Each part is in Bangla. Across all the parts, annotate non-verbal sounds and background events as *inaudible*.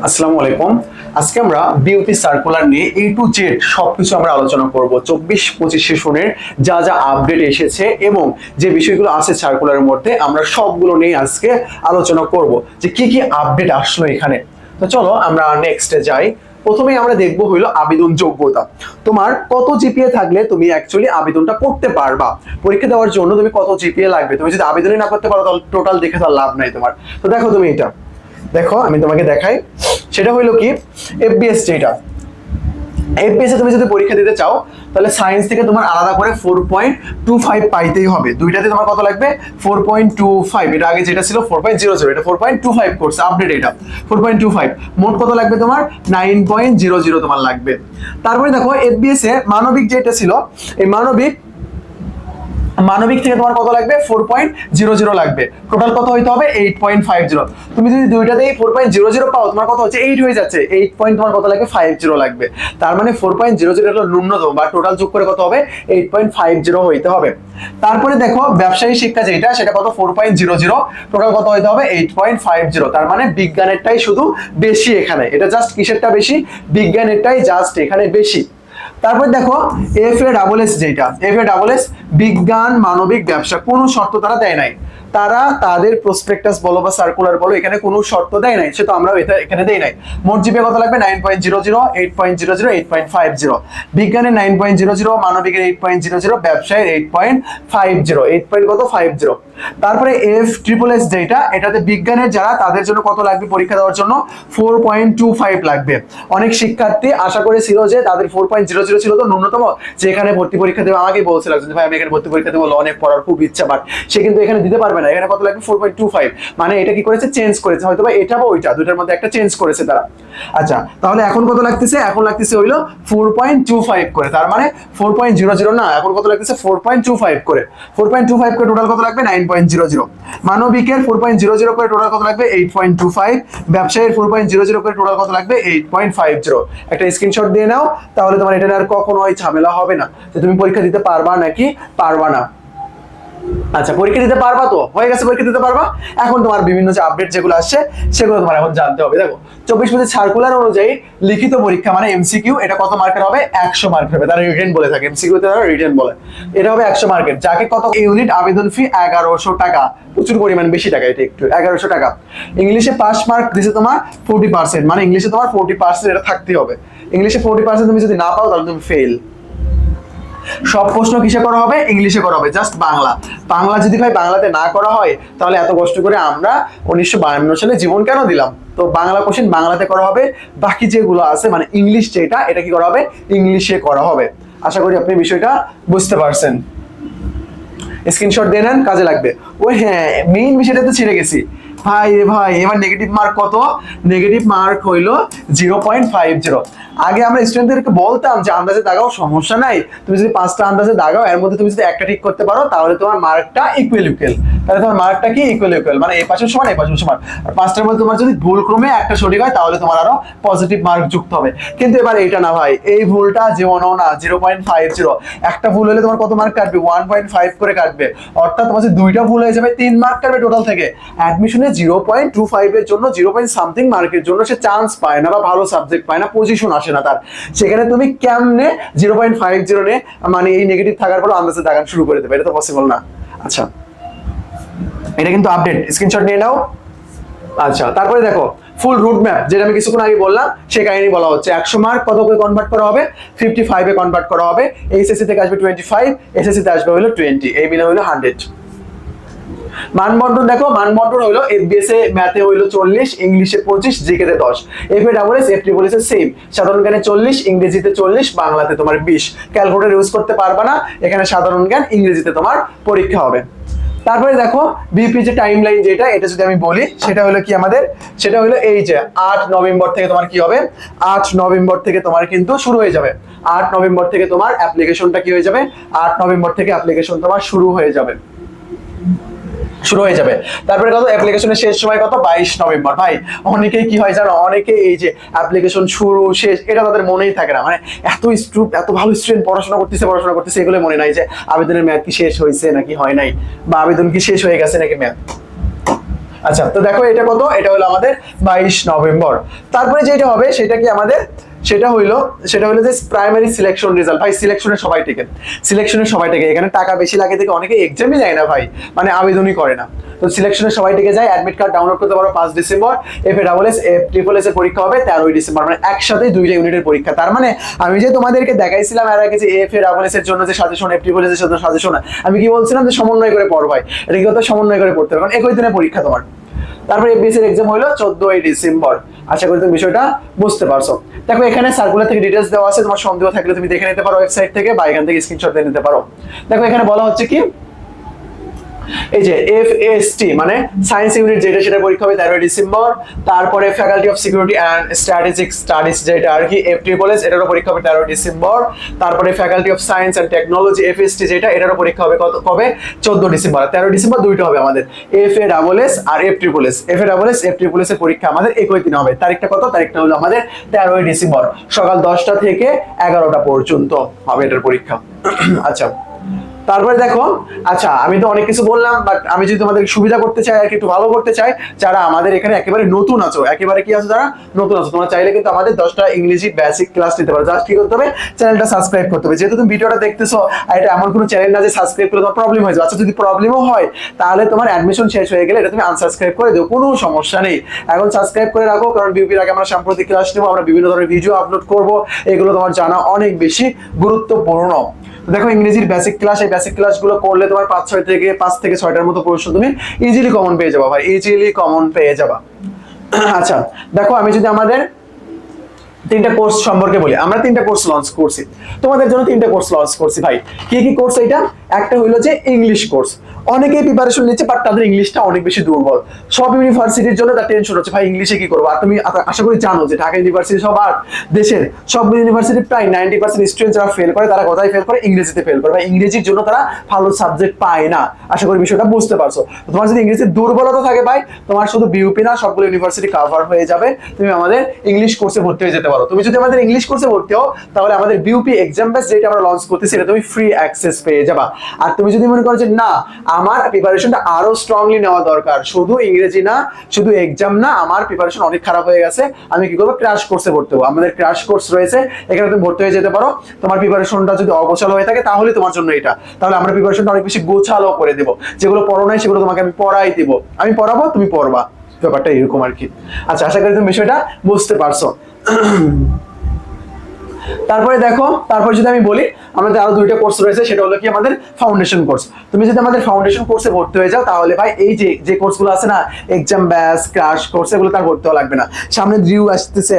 আসসালামু আলাইকুম। আজকে আমরা বিউপি সার্কুলার নিয়ে এ টু জেড সবকিছু আমরা আলোচনা করব। চব্বিশ পঁচিশ সেশনের যা যা আপডেট এসেছে এবং যে বিষয়গুলো আছে সার্কুলারের মধ্যে আমরা সবগুলো নিয়ে আজকে আলোচনা করব যে কি কি আপডেট আসলো এখানে। তো চলো আমরা নেক্সটে যাই। প্রথমেই আমরা দেখব হইল আবেদন যোগ্যতা। তোমার কত জিপিএ থাকলে তুমি অ্যাকচুয়ালি আবেদনটা করতে পারবা। পরীক্ষা দেওয়ার জন্য তুমি কত জিপিএ লাগবে? তুমি যদি আবেদনই না করতে পারো, তাহলে টোটাল দেখে তার লাভ নাই তোমার। তো দেখো তুমি এটা। দেখো, আমি তোমাকে দেখাই। সেটা হইল কি? এফবিএস যেটা এ তুমি যদি পরীক্ষা দিতে চাও, তাহলে সায়েন্স থেকে তোমার আলাদা করে ফোর পয়েন্ট টু ফাইভ পাইতেই হবে। দুইটাতে তোমার কত লাগবে? ফোর পয়েন্ট টু ফাইভ এটা আগে যেটা ছিল ফোর পয়েন্ট জিরো জিরো এটা ফোর পয়েন্ট টু ফাইভ করছে আপডেট এটা। ফোর পয়েন্ট টু ফাইভ মোট কত লাগবে তোমার? নাইন পয়েন্ট জিরো জিরো তোমার লাগবে। তারপরে দেখো এফবিএস এ মানবিক যেটা ছিল, এই মানবিক মানবিক থেকে তোমার কত লাগবে? ফোর পয়েন্ট জিরো জিরো লাগবে। টোটাল কত হইতে হবে? এইট পয়েন্ট ফাইভ জিরো তুমি যদি দুইটাতেই ফোর পয়েন্ট জিরো জিরো পাও, তোমার কত হচ্ছে? এইট হয়ে যাচ্ছে। এইট পয়েন্ট তোমার কত লাগবে? ফাইভ জিরো লাগবে। তার মানে ফোর পয়েন্ট জিরো জিরো হলো ন্যূনতম, বা টোটাল যোগ করে কত হবে? এইট পয়েন্ট ফাইভ জিরো হইতে হবে। তারপরে দেখো, ব্যবসায়ী শিক্ষা যেটা সেটা কত? Four point zero zero total কত হইতে হবে? এইট পয়েন্ট ফাইভ জিরো তার মানে বিজ্ঞানেরটাই শুধু বেশি এখানে। এটা জাস্ট কিসেরটা বেশি? বিজ্ঞানেরটাই জাস্ট এখানে বেশি। তারপর দেখো এফ এ ডাবল এস যেটা এফ এ ডাবল এস বিজ্ঞান, মানবিক ব্যবসা, কোনো শর্ত তারা দেয় নাই। তারা তাদের প্রসপেক্টাস বলো বা সার্কুলার বলো, এখানে কোনো শর্ত দেয় নাই, সে তো আমরা এখানে দেই নাই। মোট জিপে কত লাগবে? Nine point zero zero eight point zero zero eight point five zero বিজ্ঞানের নাইন পয়েন্ট জিরো জিরো মানবিকের এইট পয়েন্ট জিরো জিরো ব্যবসায়ের eight point five zero eight point কত? ফাইভ জিরো তারপরে এফ ট্রিপল এস যেটা, এটাতে বিজ্ঞানের যারা, তাদের জন্য কত লাগবে পরীক্ষা দেওয়ার জন্য? ফোর পয়েন্ট টু ফাইভ লাগবে। অনেক শিক্ষার্থী আশা করেছিল যে তাদের ফোর পয়েন্ট জিরো জিরো ছিল তো ন্যূনতম যে এখানে ভর্তি পরীক্ষা দেবে আমাকেই বলছিল যে, ভাই, আমি এখানে ভর্তি পরীক্ষা দেবো, অনেক পড়ার খুব ইচ্ছা বাট সে কিন্তু এখানে দিতে পারবে না। এখানে কত লাগবে? ফোর পয়েন্ট টু ফাইভ মানে এটা কি করেছে? চেঞ্জ করেছে। হয়তো বা এটা বা ওইটা, দুইটার মধ্যে একটা চেঞ্জ করেছে তারা। আচ্ছা তাহলে এখন কত লাগতেছে? এখন লাগতেছে হইল ফোর পয়েন্ট টু ফাইভ করে। তার মানে ফোর পয়েন্ট জিরো জিরো না, এখন কত লাগতেছে? ফোর পয়েন্ট টু ফাইভ করে। ফোর পয়েন্ট টু ফাইভ করে টোটাল কত লাগবে? নাইন পয়েন্ট জিরো জিরো মানবিকের ফোর পয়েন্ট জিরো জিরো করে টোটাল কত লাগবে? এইট পয়েন্ট টু ফাইভ ব্যবসায়ের ফোর পয়েন্ট জিরো জিরো করে টোটাল কত লাগবে? এইট পয়েন্ট ফাইভ জিরো একটা স্ক্রিনশট দিয়ে নাও, তাহলে তোমার এটা আর কখনো ওই ঝামেলা হবে না। যে তুমি পরীক্ষা দিতে পারবা নাকি? পারবা না। আচ্ছা পরীক্ষা দিতে পারবা তো? হয়ে গেছে পরীক্ষা দিতে পারবা? এখন তোমার বিভিন্ন যে আপডেট যেগুলো আসছে, সেগুলো তোমার এখন জানতে হবে। দেখো, চব্বিশ পঁচিশ সার্কুলার অনুযায়ী লিখিত পরীক্ষা মানে এমসিকিউ এটা কত মার্কের হবে? একশো মার্কের হবে। তারা রিটেন বলে থাকে। এমসিকিউ তে তারা রিটেন বলে। এটা হবে একশো মার্কের। যাকে কত ইউনিট আবেদন ফি এগারোশো টাকা। প্রচুর পরিমাণ বেশি টাকা এটা একটু। এগারোশো টাকা। ইংলিশে পাস মার্ক দিছে তোমার ফোর্টি পার্সেন্ট মানে ইংলিশে তোমার ফোর্টি পার্সেন্ট এটা থাকতেই হবে। ইংলিশে ফোর্টি পার্সেন্ট তুমি যদি না পাও, তাহলে তুমি ফেল সব প্রশ্ন কিসে করা হবে? ইংলিশে করা হবে জাস্ট বাংলা। বাংলা যদি ভাই বাংলাতে না করা হয়, তাহলে এত কষ্ট করে আমরা উনিশশো বায়ান্ন সালে জীবন কেন দিলাম? তো বাংলা কোশ্চেন বাংলাতে করা হবে। বাকি যেগুলো আছে মানে ইংলিশ যেটা, এটা কি করা হবে? ইংলিশে করা হবে। আশা করি আপনি বিষয়টা বুঝতে পারছেন। স্ক্রিনশট দিয়ে নেন, কাজে লাগবে। ওই হ্যাঁ মেইন বিষয়টা তো ছেড়ে গেছি। ভাই রে ভাই, এবার নেগেটিভ মার্ক কত? নেগেটিভ মার্ক হইল জিরো পয়েন্ট ফাইভ জিরো আগে আমরা স্টুডেন্টদেরকে বলতাম যে আন্দাজে দাগাও, সমস্যা নাই। তুমি যদি পাঁচটা আন্দাজে দাগাও, এর মধ্যে তুমি যদি একটা ঠিক করতে পারো, তাহলে তোমার মার্কটা ইকুয়াল ইকুয়াল তাহলে তোমার মার্কটা কি ইকুয়াল ইকুয়াল মানে এই পাশের সমান এই পাশের সমান। আর পাঁচটার মধ্যে তোমার যদি ভুল ক্রমে একটা সঠিক হয়, তাহলে তোমার আরও পজিটিভ মার্ক যুক্ত হবে। কিন্তু এবার এটা না ভাই, এই ভুলটা যেমনও না জিরো পয়েন্ট ফাইভ জিরো একটা ভুল হলে তোমার কত মার্ক কাটবে? ওয়ান পয়েন্ট ফাইভ করে কাটবে। অর্থাৎ তোমার যদি দুইটা ভুল হয়ে যাবে, তিন মার্ক কাটবে টোটাল থেকে। অ্যাডমিশনে জিরো পয়েন্ট টু ফাইভ এর জন্য, জিরো পয়েন্ট সামথিং মার্কের জন্য সে চান্স পায় না বা ভালো সাবজেক্ট পায় না পজিশন আসে না তার। সেখানে তুমি কেমনে জিরো পয়েন্ট ফাইভ জিরো নে মানে এই নেগেটিভ থাকার পর আন্দাজে দাগান শুরু করে দেবে, এটা তো পসিবল না। আচ্ছা। এটা কিন্তু আপডেট স্ক্রিনশট নিয়ে নাও। আচ্ছা তারপরে দেখো ফুল রুট ম্যাপ যেটা আমি কিছুক্ষণ আগে বললাম সেই কাহিনী বলা হচ্ছে। একশো মার্ক কত করে কনভার্ট করা হবে? ফিফটি ফাইভে কনভার্ট করা হবে। এইচএসসি থেকে আসবে টোয়েন্টি ফাইভ এসএসসি তে আসবে হলো টোয়েন্টি এই বিনা হলো হান্ড্রেড মানবন্টন দেখো মানবন্টন হইল এফবিএস এ ম্যাথে হইল চল্লিশ ইংলিশে পঁচিশ জিকে তে দশ। F A double S F triple S same সাধারণ জ্ঞানে চল্লিশ, ইংরেজিতে চল্লিশ, বাংলাতে তোমার বিশ। ক্যালকুলেটর ইউজ করতে পারবা না, এখানে সাধারণ জ্ঞান ইংরেজিতে তোমার পরীক্ষা হবে। তারপরে দেখো বিপি যে টাইম লাইন যেটা, এটা যদি আমি বলি, সেটা হলো কি আমাদের? সেটা হলো এই যে, আট নভেম্বর থেকে তোমার কি হবে? আট নভেম্বর থেকে তোমার কিন্তু শুরু হয়ে যাবে। আট নভেম্বর থেকে তোমার অ্যাপ্লিকেশনটা কি হয়ে যাবে? আট নভেম্বর থেকে অ্যাপ্লিকেশন তোমার শুরু হয়ে যাবে। শুরু হয়ে যাবে। তারপরে কত? অ্যাপ্লিকেশনের শেষ সময় কত? বাইশ নভেম্বর। ভাই, অনেকেই কি হয় জানো? অনেকে এই যে অ্যাপ্লিকেশন শুরু, শেষ, এটা তাদের মনেই থাকে না। মানে এত স্টুড এত ভালো স্টুডেন্ট পড়াশোনা করতেছে পড়াশোনা করতেছে, এগুলো মনে নাই যে আবেদনের ম্যাথ কি শেষ হয়েছে নাকি হয় নাই? বা আবেদন কি শেষ হয়ে গেছে নাকি ম্যাথ আচ্ছা তো দেখো এটা কত? এটা হলো আমাদের বাইশ নভেম্বর। তারপরে যেটা হবে, সেটা কি আমাদের সেটা হইল, সেটা হলো যে প্রাইমারি সিলেকশন রেজাল্ট ভাই সিলেকশনের সবাই টিকে। সিলেকশনের সবাই টিকে। এখানে টাকা বেশি লাগে থেকে অনেকে এক্সামই দেয় না ভাই। মানে আবেদনই করে না। তো সিলেকশনের সবাই টিকে যায় অ্যাডমিট কার্ড ডাউনলোড করতে পারো পাঁচ December F A double S F triple S এর পরীক্ষা হবে তেরোই ডিসেম্বর। মানে একসাথে দুইটা ইউনিটের পরীক্ষা। তার মানে আমি যে তোমাদেরকে দেখাইছিলাম এর আগে যে এফ এ ডাবল এস এর জন্য যে সাজেশন এফ ট্রিপল এস এর জন্য সাজেশন আমি কি বলছিলাম যে সমন্বয় করে পড় ভাই? এটা কি সমন্বয় করে পড়তে হবে। কারণ একই দিনে পরীক্ষা তোমার। তারপরে এবিএস এর এক্সাম হলো চোদ্দই ডিসেম্বর। আশা করি তুমি বিষয়টা বুঝতে পারছ। দেখো, এখানে সার্কুলার থেকে ডিটেলস দেওয়া আছে, তোমার সন্দেহ থাকলে তুমি দেখে নিতে পারো ওয়েবসাইট থেকে বা এখান থেকে স্ক্রিনশট দিয়ে নিতে পারো। দেখো, এখানে বলা হচ্ছে কি? এই যে এফ টি মানে সায়েন্স ইউনিট যেটা সেটা পরীক্ষা হবে তেরোই ডিসেম্বর, তারপরে faculty of security and strategic studies যেটা আর কি এফ টি বলেস এটারও পরীক্ষা হবে তেরোই ডিসেম্বর। তারপরে faculty of science and technology F T যেটা, এটারও পরীক্ষা হবে কত কবে? চোদ্দ ডিসেম্বর। তেরো ডিসেম্বর দুইটা হবে আমাদের। F A double S R F triple S F A double S F triple S এর পরীক্ষা আমাদের একই দিন হবে। তারিখটা কত? তারিখটা হলো আমাদের তেরোই ডিসেম্বর, সকাল দশটা থেকে এগারোটা পর্যন্ত হবে এটার পরীক্ষা। *clears throat* আচ্ছা তারপরে দেখো আচ্ছা আমি তো অনেক কিছু বললাম বাট আমি যদি তোমাদের সুবিধা করতে চাই আর একটু ভালো করতে চাই, যারা আমাদের এখানে একেবারে নতুন আছো, একেবারে কি আছো যারা নতুন আছো, তোমরা চাইলে কিন্তু আমাদের দশটা ইংরেজি বেসিক ক্লাস নিতে পারো। জাস্ট কি করতে হবে? চ্যানেলটা সাবস্ক্রাইব করতে হবে। যেহেতু তুমি ভিডিওটা দেখতেছো, আর এটা এমন কোনো চ্যানেল না যে সাবস্ক্রাইব করে তোমার প্রবলেম হয়ে যাবে। আচ্ছা যদি প্রবলেমও হয়, তাহলে তোমার অ্যাডমিশন শেষ হয়ে গেলে এটা তুমি আনসাবস্ক্রাইব করে দিও। কোনো সমস্যা নেই। এখন সাবস্ক্রাইব করে রাখো, কারণ বিউপির আগে আমরা সাম্প্রতিক ক্লাস নেব, আমরা বিভিন্ন ধরনের ভিডিও আপলোড করব। এগুলো তোমার জানা অনেক বেশি গুরুত্বপূর্ণ। দেখো ইংরেজির বেসিক ক্লাস এই বেসিক ক্লাসগুলো করলে তোমার পাঁচ, ছয় থেকে পাঁচ থেকে ছয়টার মতো প্রশ্ন তুমি ইজিলি কমন পেয়ে যাবা ভাই ইজিলি কমন পেয়ে যাবা। *clears throat* আচ্ছা দেখো আমি যদি আমাদের তিনটা কোর্স সম্পর্কে বলি, আমরা তিনটা কোর্স লঞ্চ করছি। তোমাদের জন্য তিনটা কোর্স লঞ্চ করছি ভাই। কি কি কোর্স এটা একটা হইল যে ইংলিশ কোর্স অনেকেই প্রিপারেশন নিচ্ছে বাট তাদের ইংলিশটা অনেক বেশি দুর্বল। সব ইউনিভার্সিটির জন্য তার টেনশন হচ্ছে, ভাই ইংলিশে কি করব? আর তুমি আশা করি জানো যে ঢাকা ইউনিভার্সিটি সব আর দেশের সব ইউনিভার্সিটি প্রায় নাইনটি পার্সেন্ট স্টুডেন্ট যারা ফেল করে, তারা কোথায় ফেল করে, ইংরেজিতে ফেল করে। বা ইংরেজির জন্য তারা ভালো সাবজেক্ট পায় না। আশা করি বিষয়টা বুঝতে পারছ। তোমার যদি ইংরেজির দুর্বলতা থাকে ভাই, তোমার শুধু বিউপি না, সবগুলো ইউনিভার্সিটি কাভার হয়ে যাবে। তুমি আমাদের ইংলিশ কোর্সে ভর্তি হয়ে যেতে পারো। তুমি যদি আমাদের ইংলিশ কোর্সে ভর্তি হও, তাহলে আমাদের বিউপি এক্সাম বেস যেটা আমরা লঞ্চ করতেছি, এটা তুমি ফ্রি অ্যাক্সেস পেয়ে যাবা। আর তুমি যদি মনে করো যে না, আমার প্রিপারেশনটা আরও স্ট্রংলি নেওয়া দরকার, শুধু ইংরেজি না, শুধু এক্সাম না, আমার প্রিপারেশন অনেক খারাপ হয়ে গেছে, আমি কি করব? ক্র্যাশ কোর্সে ভর্তি হব। আমাদের ক্র্যাশ কোর্স রয়েছে, এখানে তুমি ভর্তি হয়ে যেতে পারো। তোমার প্রিপারেশনটা যদি অগোছালো হয়ে থাকে, তাহলে তোমার জন্য এটা। তাহলে আমরা প্রিপারেশনটা অনেক বেশি গোছালো করে দেবো। যেগুলো পড়ো নাই, সেগুলো তোমাকে আমি পড়াই দিব। আমি পড়াবো, তুমি পড়বা। ব্যাপারটা এরকম আর কি। আচ্ছা আশা করি তুমি বিষয়টা বুঝতে পারছ। তারপরে দেখো, তারপরে যদি আমি বলি, আমাদের আরও দুইটা কোর্স রয়েছে, সেটা হলো কি আমাদের ফাউন্ডেশন কোর্স তুমি যদি আমাদের ফাউন্ডেশন কোর্সে ভর্তি হয়ে যাও, তাহলে ভাই এই যে যে কোর্সগুলো আছে না এক্সাম ব্যাস ক্রাশ কোর্স এগুলো তার ভর্তি হওয়া লাগবে না। সামনে ডিউ আসতেছে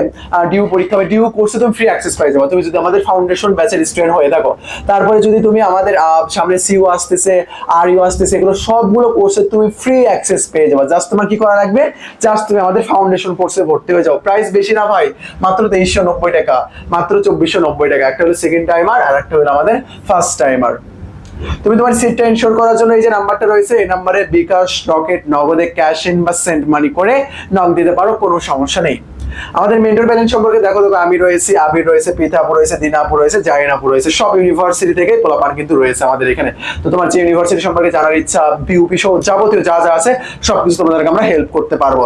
ডিউ পরীক্ষা হবে ডিউ কোর্সে তুমি ফ্রি অ্যাক্সেস পাই যাবে। তুমি যদি আমাদের ফাউন্ডেশন ব্যাচের স্টুডেন্ট হয়ে থাকো, তারপরে যদি তুমি আমাদের সামনে সিও আসতেছে আর ইউ আসতেছে, এগুলো সবগুলো কোর্সে তুমি ফ্রি অ্যাক্সেস পেয়ে যাবে। জাস্ট তোমার কি করা লাগবে? জাস্ট তুমি আমাদের ফাউন্ডেশন কোর্সে ভর্তি হয়ে যাও। প্রাইস বেশি না ভাই, মাত্র তেইশশো নব্বই টাকা, মাত্র চব্বিশশো নব্বই টাকা। একটা হলো সেকেন্ড টাইমার আর একটা হলো আমাদের ফার্স্ট টাইমার তুমি তোমার সিটটা ইনশোর করার জন্য এই যে নাম্বারটা রয়েছে, এই নাম্বারে বিকাশ রকেট নগদে ক্যাশ ইন বা সেন্ট মানি করে নাম দিতে পারো, কোনো সমস্যা নেই। আমাদের মেন্টর ব্যালেন্স সম্পর্কে দেখো দেখো, আমি রয়েছি, আবির রয়েছে পিতাপুর রয়েছে দিনাপুর রয়েছে জাইনাপুর রয়েছে, সব ইউনিভার্সিটি থেকে পোলাপান কিন্তু রয়েছে আমাদের এখানে। তো তোমার যে ইউনিভার্সিটি সম্পর্কে জানার ইচ্ছা বিউপি সহ যাবতীয় যা যা আছে, সবকিছু তোমাদেরকে আমরা হেল্প করতে পারব।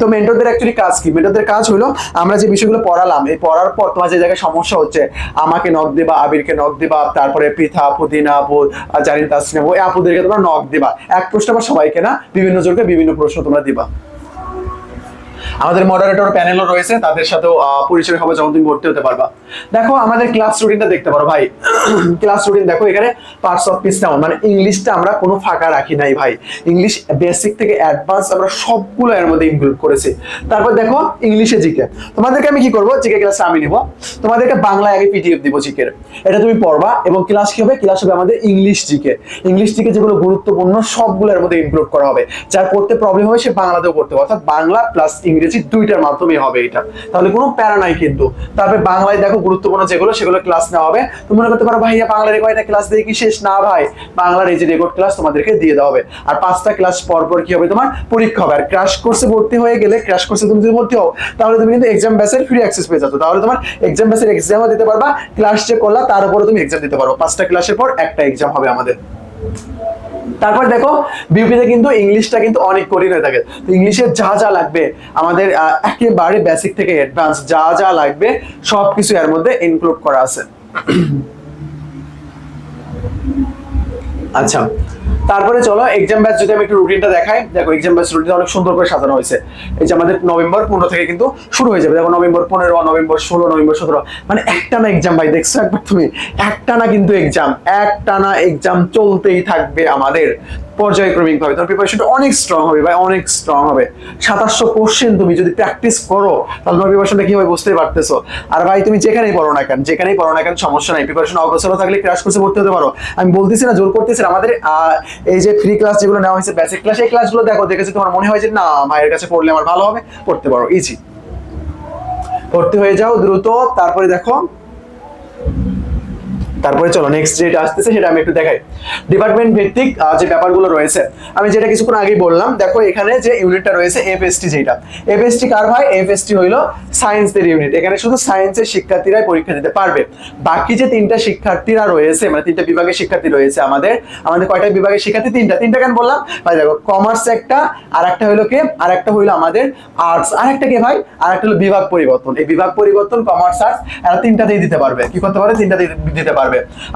তো মেন্টরদের অ্যাকচুয়ালি কাজ কি? মেন্টরদের কাজ হলো, আমরা যে বিষয়গুলো পড়ালাম, এই পড়ার পর তোমার যে জায়গায় সমস্যা হচ্ছে, আমাকে নক দেবা, আবিরকে নক দিবা, তারপরে পৃথা আপু দিনা আপু আর জারিন, তাসনিম, ওই আপুদেরকে তোমরা নক দিবা। এক প্রশ্ন আবার সবাইকে না, বিভিন্ন জনকে বিভিন্ন প্রশ্ন তোমরা দিবা। আমাদের মডারেটর প্যানেলও রয়েছে, তাদের সাথেও পরিচয় হবে যখন তুমি ভর্তি হতে পারবা। দেখো, আমাদের ক্লাস রুটিনটা দেখতে পারো ভাই। *clears throat* ক্লাস রুটিন দেখো, এখানে পার্টস অফ পিস ডাউন মানে ইংলিশটা আমরা কোনো ফাঁকা রাখি নাই ভাই। ইংলিশ বেসিক থেকে অ্যাডভান্স আমরা সবগুলো এর মধ্যে ইনক্লুড করেছি। তারপর দেখো ইংলিশে জিকে। তোমাদেরকে আমি কি করব? জিকে ক্লাসে আমি নিব। তোমাদেরকে বাংলায় আগে পিডিএফ দিব জিকের এটা তুমি পড়বা, এবং ক্লাস কি হবে? ক্লাস হবে আমাদের ইংলিশ জিকে। ইংলিশ জিকে যেগুলো গুরুত্বপূর্ণ, সবগুলো এর মধ্যে ইনক্লুড করা হবে। যার পড়তে প্রবলেম হবে, সে বাংলাতেও পড়তে হবে অর্থাৎ বাংলা প্লাস ইংরেজি দুইটার মাধ্যমে হবে এটা। তাহলে কোনো প্যারা নাই কিন্তু। তারপরে বাংলায় দেখো গুরুত্বপূর্ণ যেগুলো, সেগুলো ক্লাস নেওয়া হবে। তুমি মনে করতে পারো ভাইয়া বাংলার কয়টা ক্লাস দিয়ে কি শেষ? না ভাই। বাংলার এই যে রেকর্ড ক্লাস তোমাদেরকে দিয়ে দেওয়া হবে। আর পাঁচটা ক্লাস পর পর কি হবে তোমার? পরীক্ষা হবে। আর ক্র্যাশ কোর্সে ভর্তি হয়ে গেলে ক্র্যাশ কোর্সে তুমি যদি ভর্তি হও, তাহলে তুমি কিন্তু এক্সাম ব্যাসের ফ্রি অ্যাক্সেস পেয়ে যাচ্ছ। তাহলে তোমার এক্সাম ব্যাসের এক্সামও দিতে পারবা। ক্লাস যে করলা, তার উপরে তুমি এক্সাম দিতে পারো। পাঁচটা ক্লাসের পর একটা এক্সাম হবে আমাদের। তারপর দেখো, বিউপিতে কিন্তু ইংলিশটা কিন্তু অনেক কঠিন হয়ে থাকে। তো ইংলিশে যা যা লাগবে, আমাদের একেবারে বেসিক থেকে অ্যাডভান্স যা যা লাগবে সব কিছু এর মধ্যে ইনক্লুড করা আছে। আচ্ছা তারপরে চলো এক্সাম ব্যাচ যদি আমি একটু রুটিনটা দেখাই, দেখো এক্সাম ব্যাচ রুটিন অনেক সুন্দর করে সাজানো হয়েছে। এই যে আমাদের নভেম্বর পনেরো থেকে কিন্তু শুরু হয়ে যাবে। দেখো নভেম্বর পনেরো, নভেম্বর ষোলো, নভেম্বর সতেরো। মানে একটা না এক্সাম ভাই, দেখছ একবার তুমি? একটা না কিন্তু এক্সাম একটা না এক্সাম চলতেই থাকবে আমাদের। পর্যায়ক্রমিক ভাবে তোমার প্রিপারেশনটা অনেক স্ট্রং হবে ভাই, অনেক স্ট্রং হবে। সাতাশশো কোশ্চেন তুমি যদি প্র্যাকটিস করো, তাহলে তোমার প্রিপারেশনটা কি হবে বুঝতেই পারতেছো? আর ভাই, তুমি যেখানেই পড়ো না কেন, যেখানেই পড়ো না কেন, সমস্যা নাই। প্রিপারেশন অগোছালো থাকলে ক্রাশ কোর্সে ভর্তি হতে পারো। আমি বলতেছি না, জোর করতেছি আমাদের এই যে ফ্রি ক্লাস যেগুলো নেওয়া হয়েছে বেসিক ক্লাস এই ক্লাসগুলো দেখো, দেখেছি, তোমার মনে হয় যে না ভাইয়ের কাছে পড়লে আমার ভালো হবে, পড়তে পারো ইজি ভর্তি হয়ে যাও দ্রুত, তারপরে দেখো তারপরে চলো নেক্সট যেটা আসতেছে সেটা আমি একটু দেখাই। ডিপার্টমেন্ট ভিত্তিক যে ব্যাপারগুলো রয়েছে, আমি যেটা কিছুক্ষণ আগেই বললাম, দেখো এখানে যে ইউনিটটা রয়েছে এফএসটি যেটা। এফএসটি কার ভাই এফএসটি হইল সায়েন্সের ইউনিট এখানে শুধু সায়েন্সের শিক্ষার্থীরাই পরীক্ষা দিতে পারবে। বাকি যে তিনটা শিক্ষার্থীরা রয়েছে মানে তিনটা বিভাগের শিক্ষার্থী রয়েছে আমাদের আমাদের কয়টা বিভাগের শিক্ষার্থী? তিনটা। তিনটা কেন বললাম? ভাই, দেখো কমার্স একটা আর একটা হইল কে? আর একটা হইল আমাদের আর্টস আর একটা কে ভাই? আর একটা হলো বিভাগ পরিবর্তন। এই বিভাগ পরিবর্তন কমার্স আর্টস এরা তিনটাতেই দিতে পারবে। কি করতে পারে? তিনটাতেই দিতে পারবে।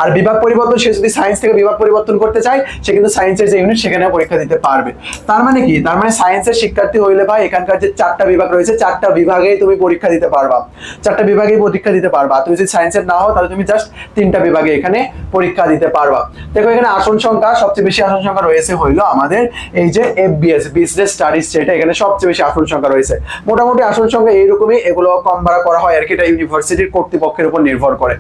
আর বিভাগ পরিবর্তন, সে যদি সায়েন্স থেকে বিভাগ পরিবর্তন করতে চায়, সে কিন্তু সায়েন্সের যে ইউনিট সেখানে পরীক্ষা দিতে পারবে। তার মানে কি? তার মানে সায়েন্সের শিক্ষার্থী হইলে ভাই, এখানকার যে চারটা বিভাগ রয়েছে, চারটা বিভাগেই তুমি পরীক্ষা দিতে পারবা। চারটা বিভাগেই পরীক্ষা দিতে পারবা। তুমি যদি সায়েন্সের না হও, তাহলে তুমি জাস্ট তিনটা বিভাগে এখানে পরীক্ষা দিতে পারবা। দেখো, এখানে আসন সংখ্যা, সবচেয়ে বেশি আসন সংখ্যা রয়েছে হইল আমাদের এই যে এফবিএস বিজনেস স্টাডিজ যেটা এখানে সবচেয়ে বেশি আসন সংখ্যা রয়েছে। মোটামুটি আসন সংখ্যা এইরকমই, এগুলো কম ভাড়া করা হয় আর কি। এটা ইউনিভার্সিটির কর্তৃপক্ষের উপর নির্ভর করে।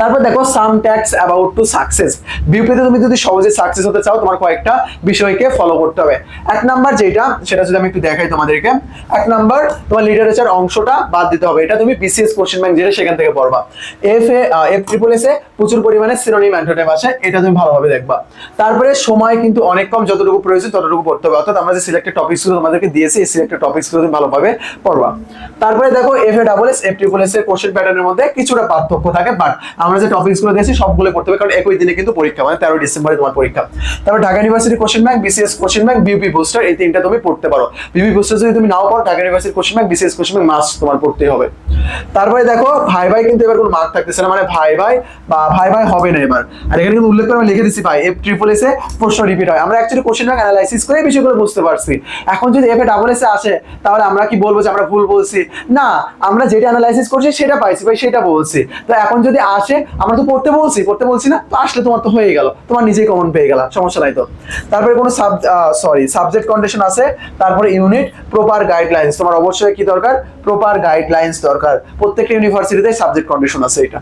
তারপর দেখো some tax about to success বিউপিতে তুমি যদি সহজে সাকসেস হতে চাও, তোমার কয়েকটা বিষয়কে ফলো করতে হবে। এক নাম্বার যেটা, সেটা যদি আমি একটু দেখাই তোমাদেরকে। এক নাম্বার তোমার লিটারেচার অংশটা বাদ দিতে হবে। এটা তুমি বিসিএস কোশ্চেন ব্যাংক যেটা সেখান থেকে পড়বা। F A F triple S প্রচুর পরিমাণে সিনোনিম অ্যান্টোনিম আসে। এটা তুমি ভালোভাবে দেখবা। তারপরে সময় কিন্তু অনেক কম, যতটুকু প্রয়োজন ততটুকু পড়তে হবে। অর্থাৎ আমরা যে সিলেক্টেড টপিকসগুলো তোমাদেরকে দিয়েছি, এই সিলেক্টেড টপিকসগুলো তুমি ভালোভাবে পড়বা। তারপরে দেখো F A double S F triple S এর কোশ্চেন প্যাটার্নের মধ্যে কিছুটা পার্থক্য থাকে বাট আমরা যে টপিকসগুলো দিয়েছি, সবগুলো পড়তে হবে, কারণ একই দিনে কিন্তু পরীক্ষা মানে তেরো ডিসেম্বরে তোমার পরীক্ষা। তারপর Dhaka university question bank BCS question bank BUP booster এই তিনটা তুমি পড়তে পারো। বিউপি বুস্টার যদি তুমি নাও পারো Dhaka university question bank BCS question bank must তোমার পড়তেই হবে। তারপরে দেখো, ভাই ভাই কিন্তু এবার কোনো মার্ক থাকতেছে না মানে ভাই ভাই বা ভাই ভাই হবে না এবার। আর এখানে কিন্তু উল্লেখ করে আমি লিখে দিচ্ছি ভাই এফ ট্রিপল এসে প্রশ্ন রিপিট হয়। আমরা অ্যাকচুয়ালি কোশ্চেন ব্যাংক অ্যানালাইসিস করে বিষয়গুলো বুঝতে পারছি। এখন যদি এফ এ ডাবল এসে আসে, তাহলে আমরা কি বলব যে আমরা ভুল বলছি? না, আমরা যেটা অ্যানালাইসিস করছি, সেটা পাইছি, ভাই, সেটা বলছি। তো এখন যদি আসে, আমরা তো পড়তে বলছি পড়তে বলছি না, তো আসলে তোমার তো হয়ে গেল, তোমার নিজেই কমন পেয়ে গেল, সমস্যা নাই তো। তারপরে কোনো সাব সরি সাবজেক্ট কন্ডিশন আছে, তারপরে ইউনিট প্রপার গাইডলাইন্স তোমার অবশ্যই কি দরকার? প্রপার গাইডলাইন্স দরকার। প্রত্যেকটা ইউনিভার্সিটিতে সাবজেক্ট কন্ডিশন আছে এটা।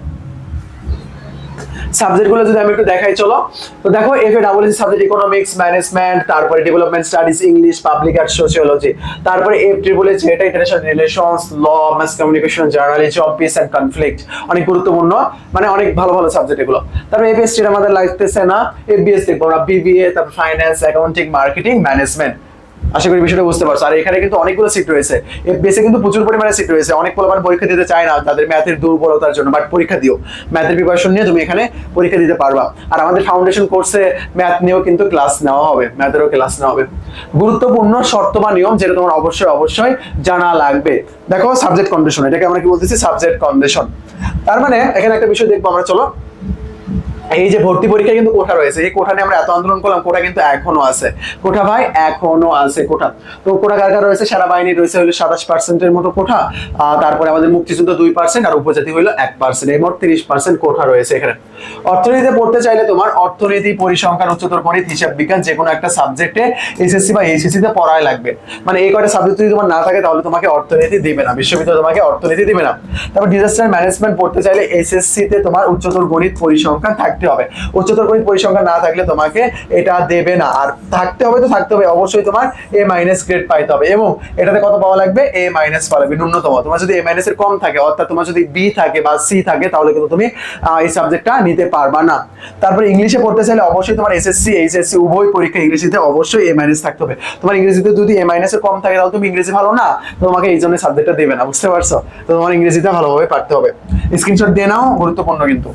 সাবজেক্টগুলো যদি আমি একটু দেখাই, চলো। তো দেখো F A double S subject economics management তারপরে development studies English public art sociology তারপরে এফ ট্রিপল এস এটা international relations law mass communication journalism peace and conflict অনেক গুরুত্বপূর্ণ মানে অনেক ভালো ভালো সাবজেক্ট এগুলো। তারপরে এফএসটি আমাদের লাগতেছে না এফবিএস দেখব আমরা বিবিএ তারপর ফাইন্যান্স অ্যাকাউন্টিং মার্কেটিং ম্যানেজমেন্ট আশা করি বিষয়টা বুঝতে পারছ। আর এখানে কিন্তু অনেকগুলো সিট রয়েছে। বেসে কিন্তু প্রচুর পরিমাণে সিট রয়েছে। অনেক পোলাপান পরীক্ষা দিতে চায় না, তাদের ম্যাথের দুর্বলতার জন্য বাট পরীক্ষা দিও। ম্যাথের প্রিপারেশন নিয়ে তুমি এখানে পরীক্ষা দিতে পারবা। আর আমাদের ফাউন্ডেশন কোর্সে ম্যাথ নিয়েও কিন্তু ক্লাস নেওয়া হবে। ম্যাথেরও ক্লাস নেওয়া হবে। গুরুত্বপূর্ণ শর্ত বা নিয়ম যেটা তোমার অবশ্যই অবশ্যই জানা লাগবে। দেখো সাবজেক্ট কন্ডিশন এটাকে আমরা কি বলতেছি? সাবজেক্ট কন্ডিশন তার মানে এখানে একটা বিষয় দেখব আমরা, চলো। এই যে ভর্তি পরীক্ষা কিন্তু কোঠা রয়েছে, এই কোঠা নিয়ে আমরা এত আন্দোলন করলাম, কোঠা কিন্তু এখনও আছে। কোঠা ভাই, এখনও আছে কোঠা। তো কোঠা কার কার রয়েছে? সারা বাহিনী রয়েছে হলো সাতাশ পার্সেন্টের মতো কোঠা তারপরে আমাদের মুক্তিযুদ্ধ দুই পার্সেন্ট আর উপজাতি হলো এক পার্সেন্ট এই মোট তিরিশ পার্সেন্ট কোঠা রয়েছে এখানে। অর্থনীতিতে পড়তে চাইলে তোমার অর্থনীতি, পরিসংখ্যান, উচ্চতর গণিত, হিসাব বিজ্ঞান যে কোনো একটা সাবজেক্টে এসএসসি বা এইচএসসি তে পড়ায় লাগবে। মানে এই কয়টা সাবজেক্ট যদি তোমার না থাকে, তাহলে তোমাকে অর্থনীতি দিবে না, বিশ্ববিদ্যালয় তোমাকে অর্থনীতি দিবে না। তারপর ডিজাস্টার ম্যানেজমেন্ট পড়তে চাইলে এসএসসি তে তোমার উচ্চতর গণিত, পরিসংখ্যান থাকতে হবে। উচ্চতর গণিত পরিসংখ্যান না থাকলে তোমাকে এটা দেবে না। আর থাকতে হবে তো থাকতে হবে, অবশ্যই তোমার এ মাইনাস গ্রেড পাইতে হবে এবং এটাতে কত পাওয়া লাগবে? এ মাইনাস পাওয়া লাগবে, ন্যূনতম। তোমার যদি এ মাইনাস এর কম থাকে, অর্থাৎ তোমার যদি বি থাকে বা সি থাকে, তাহলে কিন্তু তুমি এই সাবজেক্টটা নিতে পারবা না। তারপরে ইংলিশে পড়তে চাইলে অবশ্যই তোমার এসএসসি এইচএসসি উভয় পরীক্ষা ইংরেজিতে অবশ্যই এ মাইনাস থাকতে হবে। তোমার ইংরেজিতে যদি এ মাইনাস এর কম থাকে, তাহলে তুমি ইংরেজি ভালো না, তোমাকে এই জন্য সাবজেক্টটা দেবে না, বুঝতে পারছ? তো তোমার ইংরেজিটা ভালোভাবে পারতে হবে। স্ক্রিনশট দিয়ে নাও, গুরুত্বপূর্ণ কিন্তু।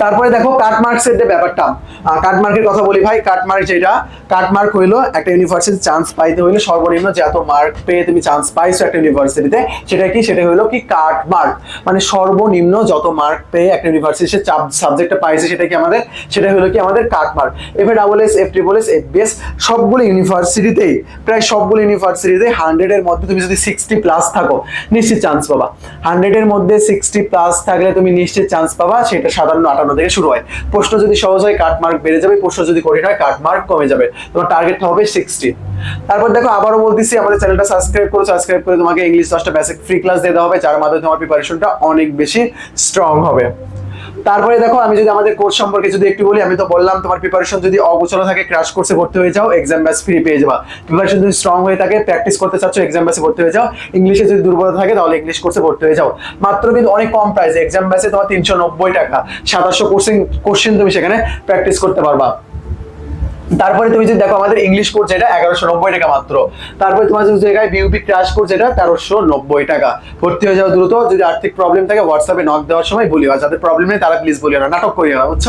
তারপরে দেখো কাটমার্কসের যে ব্যাপারটা। কাটমার্কের কথা বলি ভাই, কাটমার্ক যেটা, কাটমার্ক হইল একটা ইউনিভার্সিটি চান্স পাইতে হইলে সর্বনিম্ন যে এত মার্ক পেয়ে তুমি চান্স পাইছো একটা ইউনিভার্সিটিতে সেটা কি? সেটা হইল কি কাটমার্ক। মানে সর্বনিম্ন যত মার্ক পেয়ে একটা ইউনিভার্সিটি সে সাবজেক্টটা পাইছে সেটা কি আমাদের? সেটা হলো কি আমাদের cut mark. F A double S F triple S F BS সবগুলো ইউনিভার্সিটিতেই প্রায় সবগুলো ইউনিভার্সিটিতে হান্ড্রেডের মধ্যে তুমি যদি সিক্সটি প্লাস থাকো, নিশ্চিত চান্স পাবা। হান্ড্রেডের মধ্যে সিক্সটি প্লাস থাকলে তুমি নিশ্চিত চান্স পাবা, সেটা সাতান্ন আটান্ন থেকে শুরু হয়। প্রশ্ন যদি সহজ হয় কাট মার্ক বেড়ে যাবে, প্রশ্ন যদি কঠিন হয় কাট মার্ক কমে যাবে। তোমার টার্গেট হবে সিক্সটি তারপর দেখো, আবারও বলতেছি, আমাদের চ্যানেলটা সাবস্ক্রাইব করো সাবস্ক্রাইব করে তোমাকে ইংলিশ দশটা বেসিক ফ্রি ক্লাস দিয়ে দেওয়া হবে, যার মাধ্যমে তোমার প্রিপারেশনটা অনেক বেশি স্ট্রং হবে। তারপরে দেখো, আমি যদি আমাদের কোর্স সম্পর্কে যদি একটু বলি, আমি তো বললাম তোমার প্রিপারেশন যদি অগোছালো থাকে ক্র্যাশ কোর্সে ভর্তি হয়ে যাও এক্সাম ব্যাস ফ্রি পেয়ে যাবা। প্রিপারেশন যদি স্ট্রং হয়ে থাকে প্র্যাকটিস করতে চাচ্ছ এক্সাম ব্যাসে ভর্তি হয়ে যাও। ইংলিশে যদি দুর্বলতা থাকে, তাহলে ইংলিশ কোর্সে ভর্তি হয়ে যাও। মাত্র কিন্তু অনেক কম প্রাইস এক্সাম ব্যাসে তোমার তিনশো নব্বই টাকা। সাতাশশো কোর্সিং কোশ্চেন তুমি সেখানে প্র্যাকটিস করতে পারবা। তারপরে তুমি যদি দেখো আমাদের ইংলিশ কোর্স যেটা এগারোশো নব্বই টাকা মাত্র। তারপরে তোমার যদি জায়গায় বিউপি ক্রাশ কোর্স যেটা তেরোশো নব্বই টাকা। ভর্তি হয়ে যাও দ্রুত, যদি আর্থিক প্রবলেম থাকে হোয়াটসঅ্যাপে নক দেওয়ার সময় বলিও। আর যাদের প্রবলেম নেই, তারা প্লিজ বলিও না। নাটক করিও না বুঝছ?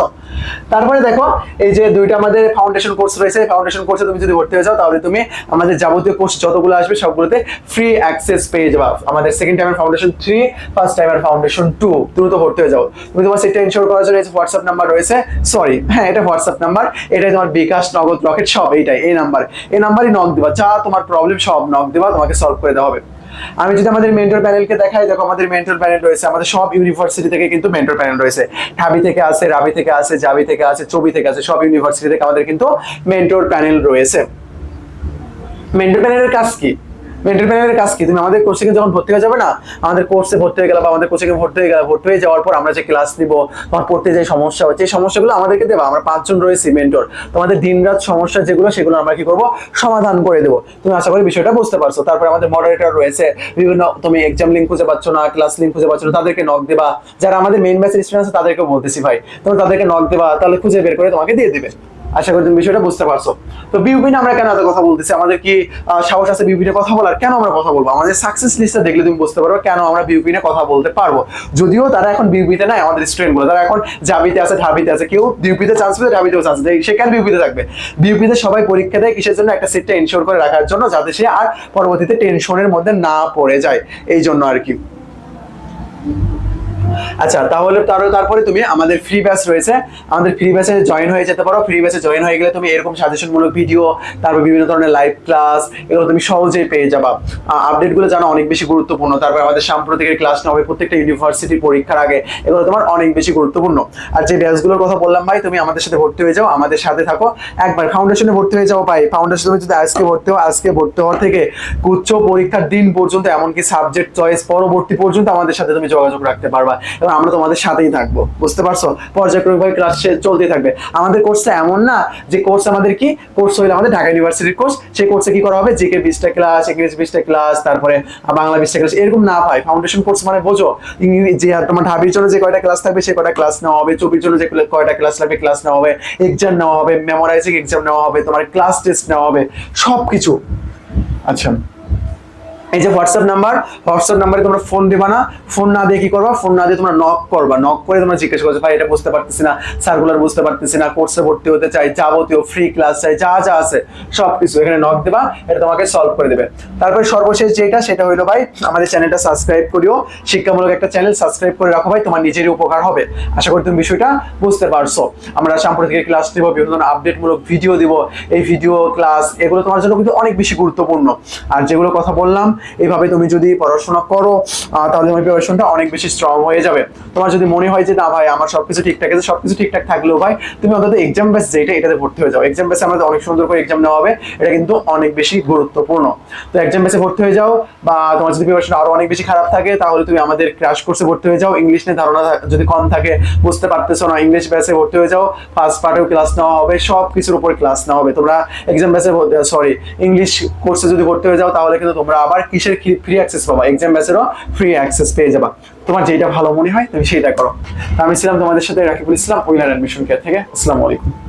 তারপরে দেখো, এই যে দুইটা আমাদের ফাউন্ডেশন কোর্স রয়েছে ফাউন্ডেশন কোর্সে তুমি যদি ভর্তি হয়ে যাও, তাহলে তুমি আমাদের যাবতীয় কোর্স যতগুলো আসবে, সবগুলোতে ফ্রি অ্যাক্সেস পেয়ে যাবা। আমাদের সেকেন্ড টাইমের ফাউন্ডেশন থ্রি ফার্স্ট টাইমের ফাউন্ডেশন টু দ্রুত ভর্তি হয়ে যাও। তুমি তোমার সেটা ইনশোর করার জন্য হোয়াটসঅ্যাপ নাম্বার রয়েছে সরি হ্যাঁ এটা হোয়াটসঅ্যাপ নাম্বার এটাই তোমার বিকাশ নগদ রকেট সব এইটাই, এই নাম্বার এই নাম্বারই নক দেবা। যা তোমার প্রবলেম সব নক দেবা, তোমাকে সলভ করে দেওয়া হবে। আমি যদি আমাদের মেন্টর প্যানেলকে দেখাই, দেখো আমাদের মেন্টর প্যানেল রয়েছে, আমাদের সব ইউনিভার্সিটি থেকে কিন্তু মেন্টর প্যানেল রয়েছে। ঠাবি থেকে আছে, রাবি থেকে আছে, জাবি থেকে আছে, চবি থেকে আছে, সব ইউনিভার্সিটি থেকে আমাদের কিন্তু মেন্টর প্যানেল রয়েছে। মেন্টর প্যানেলের কাজ কি? মেন্টর প্যানেলের কাজ কি? তুমি আমাদের কোর্সে যখন ভর্তি হয়ে যাবে না, আমাদের কোর্সে ভর্তি হয়ে গেলে বা আমাদের কোর্সে ভর্তি হয়ে গেলে, ভর্তি হয়ে যাওয়ার পর আমরা যে ক্লাস নিব, তোমার পড়তে যে সমস্যা হচ্ছে, এই সমস্যাগুলো আমাদেরকে দেবো। আমরা পাঁচজন রয়েছি মেন্টর তোমাদের দিনরাত সমস্যা যেগুলো, সেগুলো আমরা কি করব? সমাধান করে দেবো। তুমি আশা করি বিষয়টা বুঝতে পারছ। তারপর আমাদের মডারেটর রয়েছে। বিভিন্ন, তুমি এক্সাম লিঙ্ক খুঁজে পাচ্ছ না ক্লাস লিঙ্ক খুঁজে পাচ্ছ না, তাদেরকে নক দেবা। যারা আমাদের মেইন ব্যাচের স্টুডেন্ট আছে তাদেরকে বলতেছি ভাই। তোমরা তাদেরকে নক দেবা, তাহলে খুঁজে বের করে তোমাকে দিয়ে দিবে। আশা করি তুমি বিষয়টা বুঝতে পারছ। তো বিউপি আমরা কেন এত কথা বলতেছি? আমাদের কি সাহস আছে বিউপি কথা বলার? কেন আমরা কথা বলব? আমাদের সাকসেস লিস্টটা দেখলে তুমি বুঝতে পারবে কেন আমরা বিউপি কথা বলতে পারব। যদিও তারা এখন বিউপিতে নাই, আমাদের স্টুডেন্টগুলো। তারা এখন জাবিতে আছে ঢাবিতে আছে। কেউ বিউপিতে চান্স পেলে ঢাবিতেও চান্স দেয় সে কেন বিউপিতে থাকবে? বিউপিতে সবাই পরীক্ষা দেয় কিসের জন্য? একটা সিটটা ইনশোর করে রাখার জন্য, যাতে সে আর পরবর্তীতে টেনশনের মধ্যে না পড়ে যায়। এই জন্য আর কি। আচ্ছা তাহলে তার, তারপরে তুমি আমাদের ফ্রি ব্যাচ রয়েছে। আমাদের ফ্রি ব্যাচে জয়েন হয়ে যেতে পারো। ফ্রি ব্যাচে জয়েন হয়ে গেলে তুমি এরকম সাজেশনমূলক ভিডিও তারপর বিভিন্ন ধরনের লাইভ ক্লাস এগুলো তুমি সহজেই পেয়ে যাবা। আপডেটগুলো জানা অনেক বেশি গুরুত্বপূর্ণ। তারপর আমাদের সাম্প্রতিকের ক্লাস নেওয়া হবে, প্রত্যেকটা ইউনিভার্সিটি পরীক্ষার আগে এগুলো তোমার অনেক বেশি গুরুত্বপূর্ণ। আর যে ব্যাচগুলোর কথা বললাম ভাই, তুমি আমাদের সাথে ভর্তি হয়ে যাও, আমাদের সাথে থাকো। একবার ফাউন্ডেশনে ভর্তি হয়ে যাও ভাই। ফাউন্ডেশন তুমি যদি আজকে ভর্তি হও, আজকে ভর্তি হওয়ার থেকে উচ্চ পরীক্ষার দিন পর্যন্ত এমনকি সাবজেক্ট চয়েস পরবর্তী পর্যন্ত আমাদের সাথে তুমি যোগাযোগ রাখতে পারবা। এবং আমরা তোমাদের সাথেই থাকব। বুঝতে পারছ? পর্যায়ক্রমিকভাবে ক্লাস চলতেই থাকবে। আমাদের কোর্সটা এমন না যে কোর্স আমাদের কি? কোর্স হইলে আমাদের ঢাকা ইউনিভার্সিটির কোর্স সেই কোর্সে কি করা হবে? জিকে বিশটা ক্লাস ইংলিশ বিশটা ক্লাস তারপরে বাংলা বিশটা ক্লাস এরকম না পাই ফাউন্ডেশন কোর্স মানে বোঝো। যে তোমার ঢাবির জন্য যে কয়টা ক্লাস থাকবে, সে কয়টা ক্লাস নেওয়া হবে? চবির জন্য যে কয়টা ক্লাস লাগবে ক্লাস নেওয়া হবে। এক্সাম নেওয়া হবে মেমোরাইজিং এক্সাম নেওয়া হবে, তোমার ক্লাস টেস্ট নেওয়া হবে। সব কিছু আচ্ছা। এই যে হোয়াটসঅ্যাপ নাম্বার হোয়াটসঅ্যাপ নাম্বারে তোমরা ফোন দিবা না। ফোন না দিয়ে কি করবা? ফোন না দিয়ে তোমরা নক করবা। নক করে তোমরা জিজ্ঞেস করছ ভাই, এটা বুঝতে পারতেছি না। সার্কুলার বুঝতে পারতেছি না। কোর্সে ভর্তি হতে চাই, যাবতীয় ফ্রি ক্লাস চাই, যা যা আছে সব কিছু এখানে নক দেবা। এটা তোমাকে সলভ করে দেবে। তারপরে সর্বশেষ যেটা, সেটা হইল, ভাই, আমাদের চ্যানেলটা সাবস্ক্রাইব করিও। শিক্ষামূলক একটা চ্যানেল সাবস্ক্রাইব করে রাখো। ভাই, তোমার নিজেরই উপকার হবে। আশা করি তুমি বিষয়টা বুঝতে পারছ। আমরা সাম্প্রতিক ক্লাস দিব বিভিন্ন ধরনের আপডেটমূলক ভিডিও দিব। এই ভিডিও ক্লাস এগুলো তোমার জন্য কিন্তু অনেক বেশি গুরুত্বপূর্ণ। আর যেগুলো কথা বললাম এইভাবে তুমি যদি পড়াশোনা করো তাহলে তোমার প্রিপারেশনটা অনেক বেশি স্ট্রং হয়ে যাবে। তোমার যদি মনে হয় যে, না ভাই, আমার সবকিছু ঠিকঠাক আছে, সবকিছু ঠিকঠাক থাকলেও ভাই, তুমি অন্তত এক্সাম বেস যেটা, এটাতে ভর্তি হয়ে যাও। এক্সাম বেসে আমাদের অনেক সুন্দর করে এক্সাম নেওয়া হবে। এটা কিন্তু অনেক বেশি গুরুত্বপূর্ণ। তো এক্সাম বেসে ভর্তি হয়ে যাও বা তোমার যদি প্রিপারেশন আরও অনেক বেশি খারাপ থাকে, তাহলে তুমি আমাদের ক্র্যাশ কোর্সে ভর্তি হয়ে যাও। ইংলিশ নিয়ে ধারণা যদি কম থাকে, বুঝতে পারতেছো না ইংলিশ বেসে ভর্তি হয়ে যাও। ফার্স্ট পার্টেও ক্লাস নেওয়া হবে সব কিছুর উপর ক্লাস নেওয়া হবে। তোমরা এক্সাম বেসে সরি ইংলিশ কোর্সে যদি ভর্তি হয়ে যাও, তাহলে কিন্তু তোমরা আবার কিসের ফ্রি অ্যাক্সেস পাবা? এক্সাম ব্যাচেরও ফ্রি অ্যাক্সেস পেয়ে যাবা। তোমার যেটা ভালো মনে হয় তুমি সেইটা করো। আমি ছিলাম তোমাদের সাথে রাকিবুল ইসলাম উইলার অ্যাডমিশন কেয়ার থেকে। আসসালামু আলাইকুম।